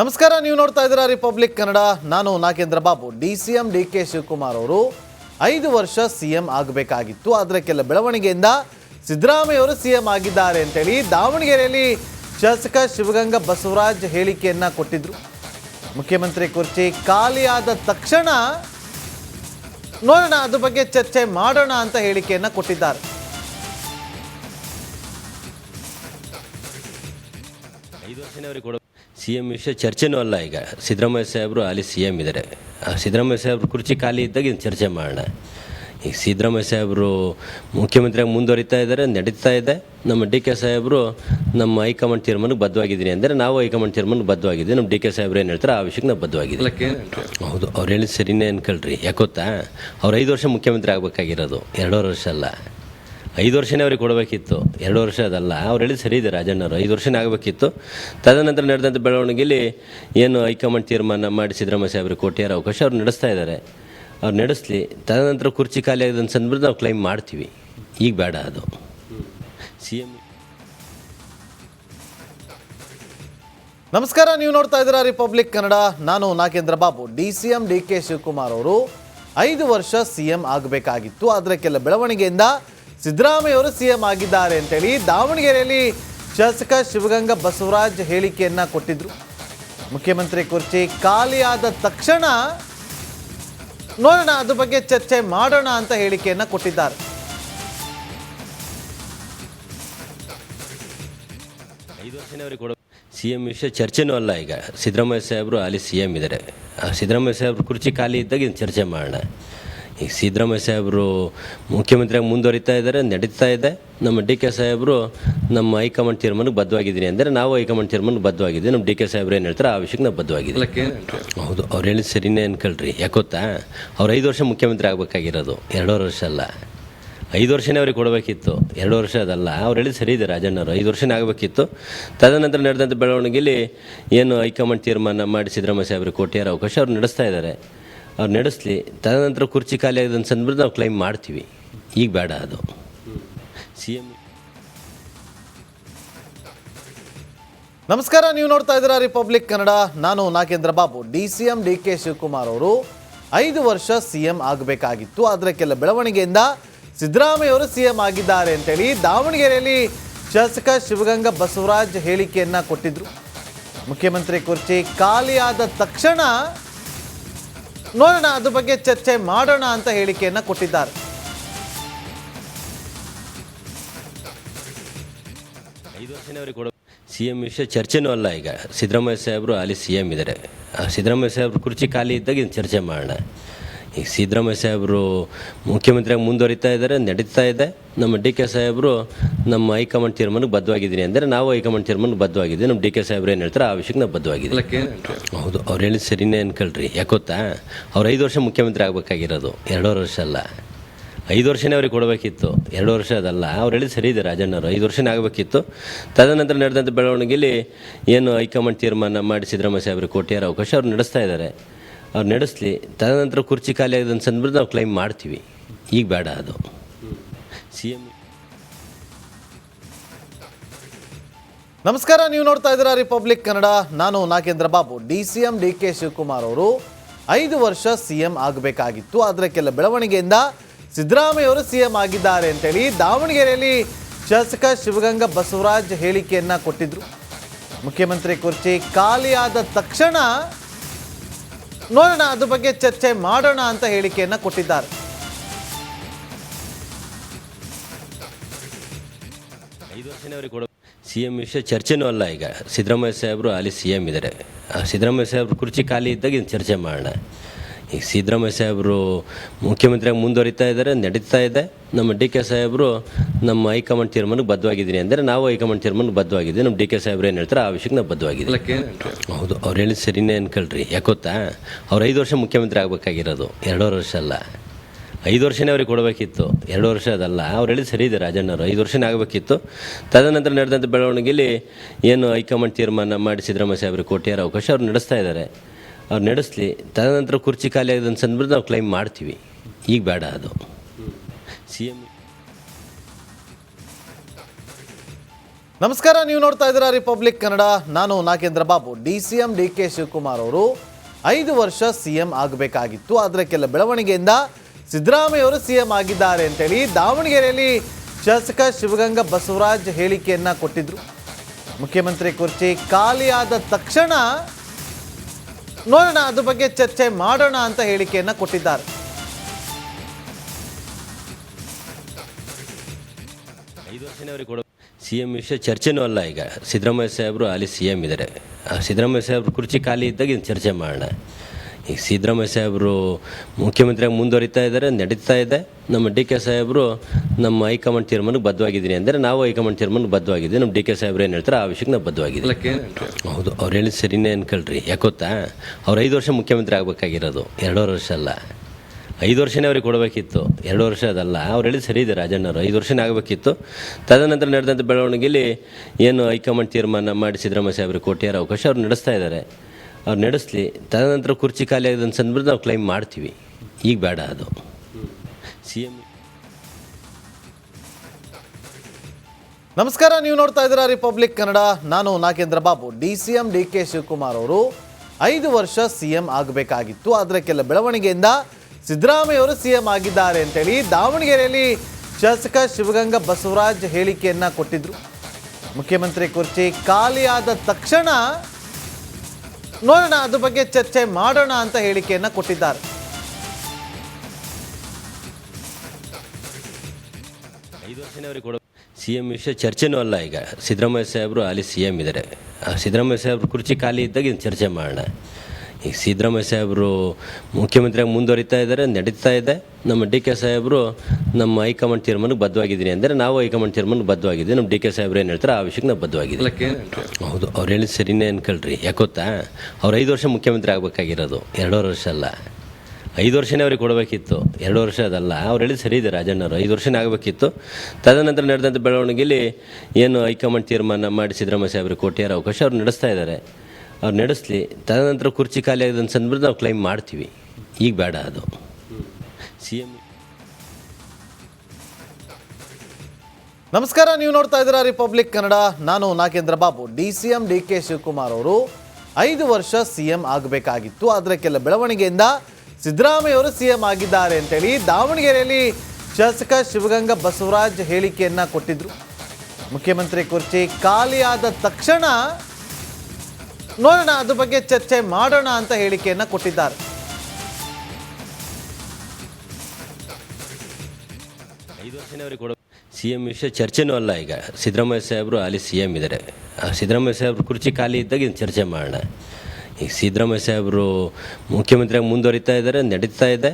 ನಮಸ್ಕಾರ, ನೀವು ನೋಡ್ತಾ ಇದ್ದೀರಾ ರಿಪಬ್ಲಿಕ್ ಕನ್ನಡ ನಾನು Nagendra Babu. D C M D K Shivakumar ಅವರು ಐದು ವರ್ಷ ಸಿ ಎಂ ಆಗಬೇಕಾಗಿತ್ತು. ಆದರೆ ಕೆಲ ಬೆಳವಣಿಗೆಯಿಂದ ಸಿದ್ದರಾಮಯ್ಯ ಅವರು ಸಿ ಎಂ ಆಗಿದ್ದಾರೆ ಅಂತೇಳಿ ದಾವಣಗೆರೆಯಲ್ಲಿ ಶಾಸಕ ಶಿವಗಂಗಾ ಬಸವರಾಜ್ ಹೇಳಿಕೆಯನ್ನು ಕೊಟ್ಟಿದ್ರು. ಮುಖ್ಯಮಂತ್ರಿ ಕುರ್ಚಿ ಖಾಲಿಯಾದ ತಕ್ಷಣ ನೋಡೋಣ, ಅದ್ರ ಬಗ್ಗೆ ಚರ್ಚೆ ಮಾಡೋಣ ಅಂತ ಹೇಳಿಕೆಯನ್ನು ಕೊಟ್ಟಿದ್ದಾರೆ. ಸಿ ಎಂ ವಿಷಯ ಚರ್ಚೆನೂ ಅಲ್ಲ ಈಗ. ಸಿದ್ದರಾಮಯ್ಯ ಸಾಹೇಬರು ಅಲ್ಲಿ ಸಿ ಎಂ ಇದ್ದಾರೆ ಆ ಸಿದ್ದರಾಮಯ್ಯ ಸಾಹೇಬ್ರು ಕುರ್ಚಿ ಖಾಲಿ ಇದ್ದಾಗ ಇದನ್ನು ಚರ್ಚೆ ಮಾಡೋಣ. ಈಗ ಸಿದ್ದರಾಮಯ್ಯ ಸಾಹೇಬರು ಮುಖ್ಯಮಂತ್ರಿಯಾಗಿ ಮುಂದುವರಿತಾ ಇದ್ದಾರೆ ನಡೀತಾ ಇದೆ. ನಮ್ಮ ಡಿ ಕೆ ಸಾಹೇಬರು ನಮ್ಮ ಹೈಕಮಾಂಡ್ ತೀರ್ಮಾನಕ್ಕೆ ಬದ್ಧವಾಗಿದ್ದೀನಿ ಅಂದರೆ ನಾವು ಹೈಕಮಾಂಡ್ ತೀರ್ಮಾನಕ್ಕೆ ಬದ್ಧವಾಗಿದ್ದೀವಿ. ನಮ್ಮ ಡಿ ಕೆ ಸಾಹೇಬ್ರು ಏನು ಹೇಳ್ತಾರೆ ಆ ವಿಷಯಕ್ಕೆ ನಾವು ಬದ್ಧವಾಗಿದ್ದೀವಿ. ಹೌದು ಅವ್ರು ಹೇಳಿದ ಸರಿನೇ ಅನ್ಕೊಳ್ರಿ. ಯಾಕೊತ್ತಾ ಅವ್ರು ಐದು ವರ್ಷ ಮುಖ್ಯಮಂತ್ರಿ ಆಗಬೇಕಾಗಿರೋದು. ಎರಡೂವರೆ ವರ್ಷ ಅಲ್ಲ. ಐದು ವರ್ಷನೇ ಅವ್ರಿಗೆ ಕೊಡಬೇಕಿತ್ತು. ಎರಡು ವರ್ಷ ಅದಲ್ಲ. ಅವ್ರು ಹೇಳಿ ಸರಿ ಇದೆ ರಾಜಣ್ಣವರು. ಐದು ವರ್ಷನೇ ಆಗಬೇಕಿತ್ತು. ತದನಂತರ ನಡೆದಂಥ ಬೆಳವಣಿಗೆಯಲ್ಲಿ ಏನು ಹೈಕಮಾಂಡ್ ತೀರ್ಮಾನ ಮಾಡಿ ಸಿದ್ದರಾಮಯ್ಯ ಸಾಹೇಬ್ರಿಗೆ ಕೊಟ್ಟಿರೋ ಅವಕಾಶ ಅವ್ರು ನಡೆಸ್ತಾ ಇದ್ದಾರೆ ಅವ್ರು ನಡೆಸಲಿ. ತದನಂತರ ಕುರ್ಚಿ ಖಾಲಿ ಆಗಿದೆ ಅಂತ ಅಂದ್ಬಿಟ್ಟು ನಾವು ಕ್ಲೈಮ್ ಮಾಡ್ತೀವಿ. ಈಗ ಬೇಡ ಅದು. ಸಿ ಎಂ ನಮಸ್ಕಾರ. ನೀವು ನೋಡ್ತಾ ಇದ್ದೀರಾ ರಿಪಬ್ಲಿಕ್ ಕನ್ನಡ ನಾನು Nagendra Babu. D C M D K Shivakumar ಅವರು ಐದು ವರ್ಷ ಸಿ ಎಂ ಆಗಬೇಕಾಗಿತ್ತು. ಆದರೆ ಕೆಲ ಬೆಳವಣಿಗೆಯಿಂದ ಸಿದ್ದರಾಮಯ್ಯ ಅವರು ಸಿ ಎಂ ಆಗಿದ್ದಾರೆ ಅಂತೇಳಿ ದಾವಣಗೆರೆಯಲ್ಲಿ ಶಾಸಕ ಶಿವಗಂಗಾ ಬಸವರಾಜ್ ಹೇಳಿಕೆಯನ್ನ ಕೊಟ್ಟಿದ್ರು. ಮುಖ್ಯಮಂತ್ರಿ ಕುರ್ಚಿ ಖಾಲಿಯಾದ ತಕ್ಷಣ ನೋಡೋಣ, ಅದ್ರ ಬಗ್ಗೆ ಚರ್ಚೆ ಮಾಡೋಣ ಅಂತ ಹೇಳಿಕೆಯನ್ನ ಕೊಟ್ಟಿದ್ದಾರೆ. ಸಿ ಎಂ ವಿಷಯ ಚರ್ಚೆನೂ ಅಲ್ಲ ಈಗ. ಸಿದ್ದರಾಮಯ್ಯ ಸಾಹೇಬರು ಅಲ್ಲಿ ಸಿ ಎಂ ಇದ್ದಾರೆ ಸಿದ್ದರಾಮಯ್ಯ ಸಾಹೇಬ್ರು ಕುರ್ಚಿ ಖಾಲಿ ಇದ್ದಾಗ ಇದನ್ನು ಚರ್ಚೆ ಮಾಡೋಣ. ಈಗ ಸಿದ್ದರಾಮಯ್ಯ ಸಾಹೇಬರು ಮುಖ್ಯಮಂತ್ರಿಯಾಗಿ ಮುಂದುವರಿತಾ ಇದ್ದಾರೆ ನಡೀತಾ ಇದೆ. ನಮ್ಮ ಡಿ ಕೆ ಸಾಹೇಬರು ನಮ್ಮ ಹೈಕಮಾಂಡ್ ತೀರ್ಮಾನಕ್ಕೆ ಬದ್ಧವಾಗಿದ್ದೀನಿ ಅಂದರೆ ನಾವು ಹೈಕಮಾಂಡ್ ತೀರ್ಮಾನಕ್ಕೆ ಬದ್ಧವಾಗಿದ್ದೀವಿ. ನಮ್ಮ ಡಿ ಕೆ ಸಾಹೇಬ್ರು ಏನು ಹೇಳ್ತಾರೆ ಆ ವಿಷಯಕ್ಕೆ ನಾವು ಬದ್ಧವಾಗಿದ್ದೀವಿ. ಹೌದು ಅವ್ರು ಹೇಳಿದ ಸರಿನೇ ಅನ್ಕೊಳ್ರಿ. ಯಾಕೊತ್ತಾ ಅವ್ರು ಐದು ವರ್ಷ ಮುಖ್ಯಮಂತ್ರಿ ಆಗಬೇಕಾಗಿರೋದು ಎರಡೂವರೆ ವರ್ಷ ಅಲ್ಲ. ಐದು ವರ್ಷನೇ ಅವ್ರಿಗೆ ಕೊಡಬೇಕಿತ್ತು ಎರಡು ವರ್ಷ ಅದಲ್ಲ. ಅವ್ರು ಹೇಳಿದ ಸರಿ ಇದೆ ರಾಜಣ್ಣವರು ಐದು ವರ್ಷನೇ ಆಗಬೇಕಿತ್ತು. ತದನಂತರ ನಡೆದಂಥ ಬೆಳವಣಿಗೆಯಲ್ಲಿ ಏನು ಹೈಕಮಾಂಡ್ ತೀರ್ಮಾನ ಮಾಡಿ ಸಿದ್ದರಾಮಯ್ಯ ಸಾಹೇಬ್ರಿಗೆ ಕೊಟ್ಟಿರೋ ಅವಕಾಶ ಅವ್ರು ನಡೆಸ್ತಾ ಇದ್ದಾರೆ. ಅವ್ರು ನಡೆಸಲಿ. ತದನಂತರ ಕುರ್ಚಿ ಖಾಲಿ ಆಗಿದೆ ಅಂತ ಅಂದ್ಬಿಟ್ಟು ನಾವು ಕ್ಲೈಮ್ ಮಾಡ್ತೀವಿ. ಈಗ ಬೇಡ ಅದು. ಸಿ ಎಂ ನಮಸ್ಕಾರ, ನೀವು ನೋಡ್ತಾ ಇದ್ದೀರಾ ರಿಪಬ್ಲಿಕ್ ಕನ್ನಡ ನಾನು Nagendra Babu. D C M D K Shivakumar ಅವರು ಐದು ವರ್ಷ ಸಿ ಎಂ ಆಗಬೇಕಾಗಿತ್ತು. ಆದರೆ ಕೆಲ ಬೆಳವಣಿಗೆಯಿಂದ ಸಿದ್ದರಾಮಯ್ಯ ಅವರು ಸಿ ಎಂ ಆಗಿದ್ದಾರೆ ಅಂತೇಳಿ ದಾವಣಗೆರೆಯಲ್ಲಿ ಶಾಸಕ ಶಿವಗಂಗಾ ಬಸವರಾಜ್ ಹೇಳಿಕೆಯನ್ನ ಕೊಟ್ಟಿದ್ರು. ಮುಖ್ಯಮಂತ್ರಿ ಕುರ್ಚಿ ಖಾಲಿಯಾದ ತಕ್ಷಣ ನೋಡೋಣ, ಅದ್ರ ಬಗ್ಗೆ ಚರ್ಚೆ ಮಾಡೋಣ ಅಂತ ಹೇಳಿಕೆಯನ್ನ ಕೊಟ್ಟಿದ್ದಾರೆ. ಐದು ಕೊಡ ಸಿ ಎಂ ವಿಷಯ ಚರ್ಚೆನೂ ಅಲ್ಲ ಈಗ. ಸಿದ್ದರಾಮಯ್ಯ ಸಾಹೇಬರು ಅಲ್ಲಿ ಸಿ ಎಂ ಇದ್ದಾರೆ ಸಿದ್ದರಾಮಯ್ಯ ಸಾಹೇಬ್ರು ಕುರ್ಚಿ ಖಾಲಿ ಇದ್ದಾಗ ಇದನ್ನು ಚರ್ಚೆ ಮಾಡೋಣ. ಈಗ ಸಿದ್ದರಾಮಯ್ಯ ಸಾಹೇಬರು ಮುಖ್ಯಮಂತ್ರಿಯಾಗಿ ಮುಂದುವರಿತಾ ಇದ್ದಾರೆ ನಡೀತಾ ಇದೆ. ನಮ್ಮ ಡಿ ಕೆ ಸಾಹೇಬರು ನಮ್ಮ ಹೈಕಮಾಂಡ್ ತೀರ್ಮಾನಕ್ಕೆ ಬದ್ಧವಾಗಿದ್ದೀನಿ ಅಂದರೆ ನಾವು ಹೈಕಮಾಂಡ್ ತೀರ್ಮಾನಕ್ಕೆ ಬದ್ಧವಾಗಿದ್ದೀವಿ. ನಮ್ಮ ಡಿ ಕೆ ಸಾಹೇಬ್ರು ಏನು ಹೇಳ್ತಾರೆ ಆ ವಿಷಯಕ್ಕೆ ನಾವು ಬದ್ಧವಾಗಿದ್ದೀವಿ. ಹೌದು ಅವ್ರು ಹೇಳಿದ ಸರಿನೇ ಅನ್ಕೊಳ್ರಿ ಯಾಕೊತ್ತಾ ಅವ್ರು ಐದು ವರ್ಷ ಮುಖ್ಯಮಂತ್ರಿ ಆಗಬೇಕಾಗಿರೋದು ಎರಡೂವರೆ ವರ್ಷ ಅಲ್ಲ. ಐದು ವರ್ಷನೇ ಅವ್ರಿಗೆ ಕೊಡಬೇಕಿತ್ತು ಎರಡು ವರ್ಷ ಅದಲ್ಲ. ಅವ್ರು ಹೇಳಿ ಸರಿ ಇದೆ ರಾಜಣ್ಣವರು ಐದು ವರ್ಷನೇ ಆಗಬೇಕಿತ್ತು. ತದನಂತರ ನಡೆದಂಥ ಬೆಳವಣಿಗೆಯಲ್ಲಿ ಏನು ಹೈಕಮಾಂಡ್ ತೀರ್ಮಾನ ಮಾಡಿ ಸಿದ್ದರಾಮಯ್ಯ ಸಾಹೇಬ್ರಿಗೆ ಕೊಟ್ಟಿರೋ ಅವಕಾಶ ಅವ್ರು ನಡೆಸ್ತಾ ಇದ್ದಾರೆ. ಅವ್ರು ನಡೆಸಲಿ. ತದನಂತರ ಕುರ್ಚಿ ಖಾಲಿ ಆಗಿದೆ ಅಂದ್ಬಿಟ್ಟು ನಾವು ಕ್ಲೈಮ್ ಮಾಡ್ತೀವಿ. ಈಗ ಬೇಡ ಅದು. ಸಿ ಎಂ ನಮಸ್ಕಾರ, ನೀವು ನೋಡ್ತಾ ಇದ್ದೀರಾ ರಿಪಬ್ಲಿಕ್ ಕನ್ನಡ ನಾನು Nagendra Babu. D C M D K Shivakumar ಅವರು ಐದು ವರ್ಷ ಸಿ ಎಂ ಆಗಬೇಕಾಗಿತ್ತು. ಆದರೆ ಕೆಲ ಬೆಳವಣಿಗೆಯಿಂದ ಸಿದ್ದರಾಮಯ್ಯ ಅವರು ಸಿ ಎಂ ಆಗಿದ್ದಾರೆ ಅಂತೇಳಿ ದಾವಣಗೆರೆಯಲ್ಲಿ ಶಾಸಕ ಶಿವಗಂಗಾ ಬಸವರಾಜ್ ಹೇಳಿಕೆಯನ್ನ ಕೊಟ್ಟಿದ್ರು. ಮುಖ್ಯಮಂತ್ರಿ ಕುರ್ಚಿ ಖಾಲಿಯಾದ ತಕ್ಷಣ ನೋಡೋಣ, ಅದ್ರ ಬಗ್ಗೆ ಚರ್ಚೆ ಮಾಡೋಣ ಅಂತ ಹೇಳಿಕೆಯನ್ನ ಕೊಟ್ಟಿದ್ದಾರೆ. ಐದು ಕೊಡ ಸಿ ಎಂ ವಿಷಯ ಚರ್ಚೆನೂ ಅಲ್ಲ ಈಗ. ಸಿದ್ದರಾಮಯ್ಯ ಸಾಹೇಬರು ಅಲ್ಲಿ ಸಿ ಎಂ ಇದ್ದಾರೆ ಸಿದ್ದರಾಮಯ್ಯ ಸಾಹೇಬ್ರು ಕುರ್ಚಿ ಖಾಲಿ ಇದ್ದಾಗ ಇದನ್ನು ಚರ್ಚೆ ಮಾಡೋಣ. ಈಗ ಸಿದ್ದರಾಮಯ್ಯ ಸಾಹೇಬರು ಮುಖ್ಯಮಂತ್ರಿಯಾಗಿ ಮುಂದುವರಿತಾ ಇದ್ದಾರೆ ನಡೀತಾ ಇದೆ. ನಮ್ಮ ಡಿ ಕೆ ಸಾಹೇಬರು ನಮ್ಮ ಹೈಕಮಾಂಡ್ ತೀರ್ಮಾನಕ್ಕೆ ಬದ್ಧವಾಗಿದ್ದೀನಿ ಅಂದರೆ ನಾವು ಹೈಕಮಾಂಡ್ ತೀರ್ಮಾನಕ್ಕೆ ಬದ್ಧವಾಗಿದ್ದೀವಿ. ನಮ್ಮ ಡಿ ಕೆ ಸಾಹೇಬ್ರು ಏನು ಹೇಳ್ತಾರೆ ಆ ವಿಷಯಕ್ಕೆ ನಾವು ಬದ್ಧವಾಗಿದ್ದೀವಿ. ಹೌದು ಅವ್ರು ಹೇಳಿದ ಸರಿನೇ ಅನ್ಕೊಳ್ರಿ. ಯಾಕೊತ್ತಾ ಅವ್ರು ಐದು ವರ್ಷ ಮುಖ್ಯಮಂತ್ರಿ ಆಗಬೇಕಾಗಿರೋದು ಎರಡೂವರೆ ವರ್ಷ ಅಲ್ಲ. ಐದು ವರ್ಷನೇ ಅವ್ರಿಗೆ ಕೊಡಬೇಕಿತ್ತು ಎರಡು ವರ್ಷ ಅದಲ್ಲ. ಅವ್ರು ಹೇಳಿದ ಸರಿ ಇದೆ ರಾಜಣ್ಣವರು ಐದು ವರ್ಷನೇ ಆಗಬೇಕಿತ್ತು. ತದನಂತರ ನಡೆದಂಥ ಬೆಳವಣಿಗೆಯಲ್ಲಿ ಏನು ಹೈಕಮಾಂಡ್ ತೀರ್ಮಾನ ಮಾಡಿ ಸಿದ್ದರಾಮಯ್ಯ ಸಾಹೇಬ್ರಿಗೆ ಕೊಟ್ಟಿರೋ ಅವಕಾಶ ಅವ್ರು ನಡೆಸ್ತಾ ಇದ್ದಾರೆ. ಅವ್ರು ನಡೆಸಲಿ. ತದನಂತರ ಕುರ್ಚಿ ಖಾಲಿ ಆಗಿದೆ ಅಂತ ಅಂದ್ಬಿಟ್ಟು ನಾವು ಕ್ಲೈಮ್ ಮಾಡ್ತೀವಿ. ಈಗ ಬೇಡ ಅದು. ಸಿ ಎಂ ನಮಸ್ಕಾರ, ನೀವು ನೋಡ್ತಾ ಇದ್ದೀರಾ ರಿಪಬ್ಲಿಕ್ ಕನ್ನಡ ನಾನು Nagendra Babu. D C M D K Shivakumar ಅವರು ಐದು ವರ್ಷ ಸಿ ಎಂ ಆಗಬೇಕಾಗಿತ್ತು. ಆದರೆ ಕೆಲ ಬೆಳವಣಿಗೆಯಿಂದ ಸಿದ್ದರಾಮಯ್ಯ ಅವರು ಸಿ ಎಂ ಆಗಿದ್ದಾರೆ ಅಂತೇಳಿ ದಾವಣಗೆರೆಯಲ್ಲಿ ಶಾಸಕ ಶಿವಗಂಗಾ ಬಸವರಾಜ್ ಹೇಳಿಕೆಯನ್ನು ಕೊಟ್ಟಿದ್ದರು ಮುಖ್ಯಮಂತ್ರಿ ಕುರ್ಚಿ ಖಾಲಿಯಾದ ತಕ್ಷಣ ನೋಡೋಣ, ಅದ್ರ ಬಗ್ಗೆ ಚರ್ಚೆ ಮಾಡೋಣ ಅಂತ ಹೇಳಿಕೆಯನ್ನು ಕೊಟ್ಟಿದ್ದಾರೆ. ಐದು ಕೊಡೋ ಸಿ ಎಂ ವಿಷಯ ಚರ್ಚೆನೂ ಅಲ್ಲ ಈಗ. ಸಿದ್ದರಾಮಯ್ಯ ಸಾಹೇಬರು ಅಲ್ಲಿ ಸಿ ಎಂ ಇದ್ದಾರೆ ಸಿದ್ದರಾಮಯ್ಯ ಸಾಹೇಬ್ರು ಕುರ್ಚಿ ಖಾಲಿ ಇದ್ದಾಗ ಇದನ್ನು ಚರ್ಚೆ ಮಾಡೋಣ. ಈಗ ಸಿದ್ದರಾಮಯ್ಯ ಸಾಹೇಬರು ಮುಖ್ಯಮಂತ್ರಿಯಾಗಿ ಮುಂದುವರಿತಾ ಇದ್ದಾರೆ ನಡೀತಾ ಇದೆ. ನಮ್ಮ ಡಿ ಕೆ ಸಾಹೇಬರು ನಮ್ಮ ಹೈಕಮಾಂಡ್ ತೀರ್ಮಾನಕ್ಕೆ ಬದ್ಧವಾಗಿದ್ದೀನಿ ಅಂದರೆ ನಾವು ಹೈಕಮಾಂಡ್ ತೀರ್ಮಾನಕ್ಕೆ ಬದ್ಧವಾಗಿದ್ದೀವಿ. ನಮ್ಮ ಡಿ ಕೆ ಸಾಹೇಬ್ರು ಏನು ಹೇಳ್ತಾರೆ ಆ ವಿಷಯಕ್ಕೆ ನಾವು ಬದ್ಧವಾಗಿದ್ದೀವಿ. ಹೌದು ಅವ್ರು ಹೇಳಿದ ಸರಿನೇ ಅನ್ಕೊಳ್ರಿ. ಯಾಕೊತ್ತಾ ಅವ್ರು ಐದು ವರ್ಷ ಮುಖ್ಯಮಂತ್ರಿ ಆಗಬೇಕಾಗಿರೋದು. ಎರಡೂವರೆ ವರ್ಷ ಅಲ್ಲ. ಐದು ವರ್ಷನೇ ಅವ್ರಿಗೆ ಕೊಡಬೇಕಿತ್ತು. ಎರಡು ವರ್ಷ ಅದಲ್ಲ. ಅವ್ರು ಹೇಳಿದ ಸರಿ ಇದೆ ರಾಜಣ್ಣವರು. ಐದು ವರ್ಷನೇ ಆಗಬೇಕಿತ್ತು. ತದನಂತರ ನಡೆದಂಥ ಬೆಳವಣಿಗೆಯಲ್ಲಿ ಏನು ಹೈಕಮಾಂಡ್ ತೀರ್ಮಾನ ಮಾಡಿ ಸಿದ್ದರಾಮಯ್ಯ ಸಾಹೇಬ್ರಿಗೆ ಕೊಟ್ಟಿರೋ ಅವಕಾಶ ಅವ್ರು ನಡೆಸ್ತಾ ಇದ್ದಾರೆ. ಅವ್ರು ನಡೆಸಲಿ. ತದನಂತರ ಕುರ್ಚಿ ಖಾಲಿ ಆಗಿದೆ ಅಂತಂದ್ಬಿಟ್ಟು ನಾವು ಕ್ಲೈಮ್ ಮಾಡ್ತೀವಿ. ಈಗ ಬೇಡ ಅದು. ಸಿ ಎಂ ನಮಸ್ಕಾರ, ನೀವು ನೋಡ್ತಾ ಇದ್ದೀರಾ ರಿಪಬ್ಲಿಕ್ ಕನ್ನಡ ನಾನು Nagendra Babu. D C M D K Shivakumar ಅವರು ಐದು ವರ್ಷ ಸಿ ಎಂ ಆಗಬೇಕಾಗಿತ್ತು. ಆದರೆ ಕೆಲ ಬೆಳವಣಿಗೆಯಿಂದ ಸಿದ್ದರಾಮಯ್ಯ ಅವರು ಸಿ ಎಂ ಆಗಿದ್ದಾರೆ ಅಂತೇಳಿ ದಾವಣಗೆರೆಯಲ್ಲಿ ಶಾಸಕ ಶಿವಗಂಗಾ ಬಸವರಾಜ್ ಹೇಳಿಕೆಯನ್ನ ಕೊಟ್ಟಿದ್ರು. ಮುಖ್ಯಮಂತ್ರಿ ಕುರ್ಚಿ ಖಾಲಿಯಾದ ತಕ್ಷಣ ನೋಡೋಣ, ಅದ್ರ ಬಗ್ಗೆ ಚರ್ಚೆ ಮಾಡೋಣ ಅಂತ ಹೇಳಿಕೆಯನ್ನ ಕೊಟ್ಟಿದ್ದಾರೆ. ಐದು ಸಿ ಎಂ ವಿಷಯ ಚರ್ಚೆನೂ ಅಲ್ಲ ಈಗ. ಸಿದ್ದರಾಮಯ್ಯ ಸಾಹೇಬರು ಅಲ್ಲಿ ಸಿ ಎಂ ಇದ್ದಾರೆ ಸಿದ್ದರಾಮಯ್ಯ ಸಾಹೇಬ್ರು ಕುರ್ಚಿ ಖಾಲಿ ಇದ್ದಾಗ ಇದನ್ನು ಚರ್ಚೆ ಮಾಡೋಣ. ಈಗ ಸಿದ್ದರಾಮಯ್ಯ ಸಾಹೇಬರು ಮುಖ್ಯಮಂತ್ರಿಯಾಗಿ ಮುಂದುವರಿತಾ ಇದ್ದಾರೆ ನಡೀತಾ ಇದೆ. ನಮ್ಮ ಡಿ ಕೆ ಸಾಹೇಬರು ನಮ್ಮ ಹೈಕಮಾಂಡ್ ತೀರ್ಮಾನಕ್ಕೆ ಬದ್ಧವಾಗಿದ್ದೀನಿ ಅಂದರೆ ನಾವು ಹೈಕಮಾಂಡ್ ತೀರ್ಮಾನಕ್ಕೆ ಬದ್ಧವಾಗಿದ್ದೀವಿ. ನಮ್ಮ ಡಿ ಕೆ ಸಾಹೇಬ್ರು ಏನು ಹೇಳ್ತಾರೆ ಆ ವಿಷಯಕ್ಕೆ ನಾವು ಬದ್ಧವಾಗಿದ್ದೀವಿ. ಹೌದು ಅವ್ರು ಹೇಳಿದ ಸರಿನೇ ಅನ್ಕೊಳ್ರಿ ಯಾಕೊತ್ತಾ ಅವ್ರು ಐದು ವರ್ಷ ಮುಖ್ಯಮಂತ್ರಿ ಆಗಬೇಕಾಗಿರೋದು ಎರಡೂವರೆ ವರ್ಷ ಅಲ್ಲ. ಐದು ವರ್ಷನೇ ಅವ್ರಿಗೆ ಕೊಡಬೇಕಿತ್ತು ಎರಡು ವರ್ಷ ಅದಲ್ಲ. ಅವ್ರು ಹೇಳಿದ ಸರಿ ಇದೆ ರಾಜಣ್ಣವರು ಐದು ವರ್ಷನೇ ಆಗಬೇಕಿತ್ತು. ತದನಂತರ ನಡೆದಂಥ ಬೆಳವಣಿಗೆಯಲ್ಲಿ ಏನು ಹೈಕಮಾಂಡ್ ತೀರ್ಮಾನ ಮಾಡಿ ಸಿದ್ದರಾಮಯ್ಯ ಸಾಹೇಬ್ರಿಗೆ ಕೊಟ್ಟಿರೋ ಅವಕಾಶ ಅವ್ರು ನಡೆಸ್ತಾ ಇದ್ದಾರೆ. ಅವ್ರು ನಡೆಸಲಿ. ತದನಂತರ ಕುರ್ಚಿ ಖಾಲಿ ಆಗಿದೆ ಅಂತಂದ್ಬಿಟ್ಟು ನಾವು ಕ್ಲೈಮ್ ಮಾಡ್ತೀವಿ. ಈಗ ಬೇಡ ಅದು. ಸಿ ಎಂ ನಮಸ್ಕಾರ, ನೀವು ನೋಡ್ತಾ ಇದ್ದೀರಾ ರಿಪಬ್ಲಿಕ್ ಕನ್ನಡ ನಾನು Nagendra Babu. D C M D K Shivakumar ಅವರು ಐದು ವರ್ಷ ಸಿ ಎಂ ಆಗಬೇಕಾಗಿತ್ತು. ಆದರೆ ಕೆಲ ಬೆಳವಣಿಗೆಯಿಂದ ಸಿದ್ದರಾಮಯ್ಯ ಅವರು ಸಿ ಎಂ ಆಗಿದ್ದಾರೆ ಅಂತೇಳಿ ದಾವಣಗೆರೆಯಲ್ಲಿ ಶಾಸಕ ಶಿವಗಂಗಾ ಬಸವರಾಜ್ ಹೇಳಿಕೆಯನ್ನು ಕೊಟ್ಟಿದ್ರು. ಮುಖ್ಯಮಂತ್ರಿ ಕುರ್ಚಿ ಖಾಲಿಯಾದ ತಕ್ಷಣ ನೋಡೋಣ, ಅದ್ರ ಬಗ್ಗೆ ಚರ್ಚೆ ಮಾಡೋಣ ಅಂತ ಹೇಳಿಕೆಯನ್ನು ಕೊಟ್ಟಿದ್ದಾರೆ. ಐದು ಕೊಡೋ ಸಿ ಎಂ ವಿಷಯ ಚರ್ಚೆನೂ ಅಲ್ಲ ಈಗ. ಸಿದ್ದರಾಮಯ್ಯ ಸಾಹೇಬರು ಅಲ್ಲಿ ಸಿ ಎಂ ಇದ್ದಾರೆ. ಆ ಸಿದ್ದರಾಮಯ್ಯ ಸಾಹೇಬ್ರು ಕುರ್ಚಿ ಖಾಲಿ ಇದ್ದಾಗ ಇದನ್ನು ಚರ್ಚೆ ಮಾಡೋಣ. ಈಗ ಸಿದ್ದರಾಮಯ್ಯ ಸಾಹೇಬರು ಮುಖ್ಯಮಂತ್ರಿಯಾಗಿ ಮುಂದುವರಿತಾ ಇದ್ದಾರೆ, ನಡೀತಾ ಇದೆ.